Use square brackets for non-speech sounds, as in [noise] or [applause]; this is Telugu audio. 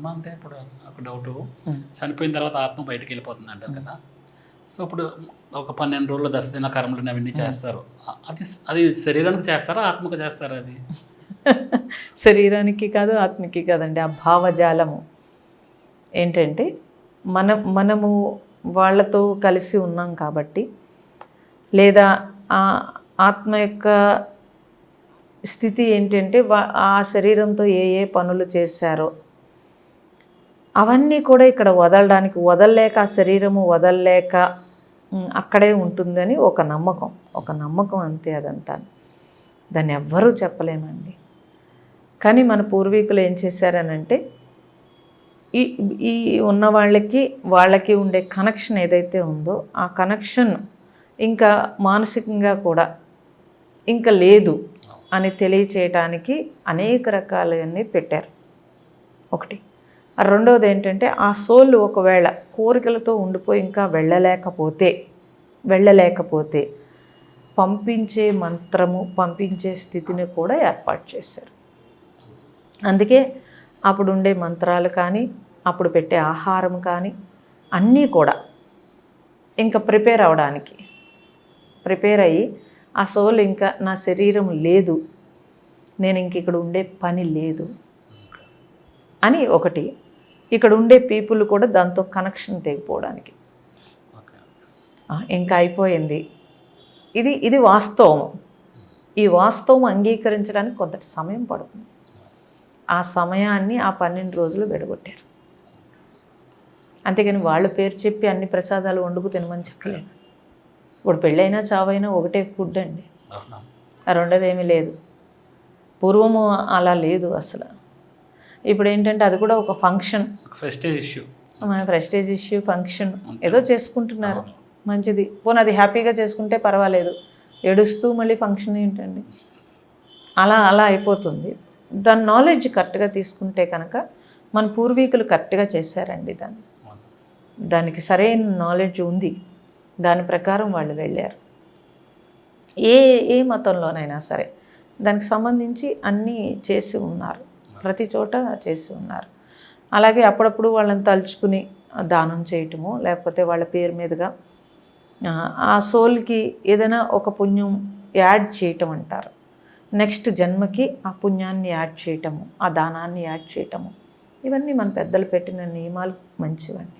ఆత్మ అంటే ఇప్పుడు ఒక డౌట్ చనిపోయిన తర్వాత ఆత్మ బయటికి వెళ్ళిపోతుంది అంటారు కదా. సో ఇప్పుడు ఒక పన్నెండు రోజులు దశ దిన కర్మలు అవన్నీ చేస్తారు. అది అది శరీరానికి చేస్తారా ఆత్మకు చేస్తారా అది? [laughs] శరీరానికి కాదు ఆత్మకి కాదండి. ఆ భావజాలము. ఏంటంటే మనం మనము వాళ్ళతో కలిసి ఉన్నాం కాబట్టి లేదా ఆ ఆత్మ యొక్క స్థితి ఏంటంటే ఆ శరీరంతో ఏ ఏ పనులు చేశారో అవన్నీ కూడా ఇక్కడ వదలడానికి వదలలేక ఆ శరీరము వదలలేక అక్కడే ఉంటుందని ఒక నమ్మకం. ఒక నమ్మకం అంతే అదంతా దాన్ని ఎవ్వరూ చెప్పలేమండి. కానీ మన పూర్వీకులు ఏం చేశారనంటే ఈ ఈ ఉన్న వాళ్ళకి వాళ్ళకి ఉండే కనెక్షన్ ఏదైతే ఉందో ఆ కనెక్షన్ ఇంకా మానసికంగా కూడా ఇంకా లేదు అని తెలియచేయటానికి అనేక రకాలన్నీ పెట్టారు. ఒకటి. రెండవది ఏంటంటే ఆ సోల్ ఒకవేళ కోరికలతో ఉండిపోయి ఇంకా వెళ్ళలేకపోతే వెళ్ళలేకపోతే పంపించే మంత్రము పంపించే స్థితిని కూడా ఏర్పాటు చేశారు. అందుకే అప్పుడు ఉండే మంత్రాలు కానీ అప్పుడు పెట్టే ఆహారం కానీ అన్నీ కూడా ఇంకా ప్రిపేర్ అవడానికి ప్రిపేర్ అయ్యి ఆ సోల్ ఇంకా నా శరీరం లేదు నేను ఇంక ఇక్కడ ఉండే పని లేదు అని ఒకటి ఇక్కడ ఉండే పీపుల్ కూడా దాంతో కనెక్షన్ తెగిపోవడానికి. ఇంకా అయిపోయింది. ఇది ఇది వాస్తవం. ఈ వాస్తవం అంగీకరించడానికి కొంత సమయం పడుతుంది. ఆ సమయాన్ని ఆ పన్నెండు రోజులు విడగొట్టారు. అంతేగాని వాళ్ళ పేరు చెప్పి అన్ని ప్రసాదాలు వండుకు తినమని చెప్పలేదు. ఇప్పుడు పెళ్ళైనా చావైనా ఒకటే ఫుడ్ అండి. రెండోది ఏమీ లేదు. పూర్వము అలా లేదు అసలు. ఇప్పుడు ఏంటంటే అది కూడా ఒక ఫంక్షన్. ప్రెస్టేజ్ ఇష్యూ మన ప్రెస్టేజ్ ఇష్యూ ఫంక్షన్ ఏదో చేసుకుంటున్నారు. మంచిది. పోనీ అది హ్యాపీగా చేసుకుంటే పర్వాలేదు. ఏడుస్తూ మళ్ళీ ఫంక్షన్ ఏంటండి? అలా అలా అయిపోతుంది. దాని నాలెడ్జ్ కరెక్ట్గా తీసుకుంటే కనుక మన పూర్వీకులు కరెక్ట్గా చేశారండి దాన్ని. దానికి సరైన నాలెడ్జ్ ఉంది. దాని ప్రకారం వాళ్ళు వెళ్ళారు. ఏ ఏ మతంలోనైనా సరే దానికి సంబంధించి అన్నీ చేసి ఉన్నారు. ప్రతి చోట చేసి ఉన్నారు. అలాగే అప్పుడప్పుడు వాళ్ళని తలుచుకుని దానం చేయటము లేకపోతే వాళ్ళ పేరు మీదుగా ఆ, ఆ సోల్కి ఏదైనా ఒక పుణ్యం యాడ్ చేయటం అంటారు. నెక్స్ట్ జన్మకి ఆ పుణ్యాన్ని యాడ్ చేయటము ఆ దానాన్ని యాడ్ చేయటము. ఇవన్నీ మన పెద్దలు పెట్టిన నియమాలు మంచివండి.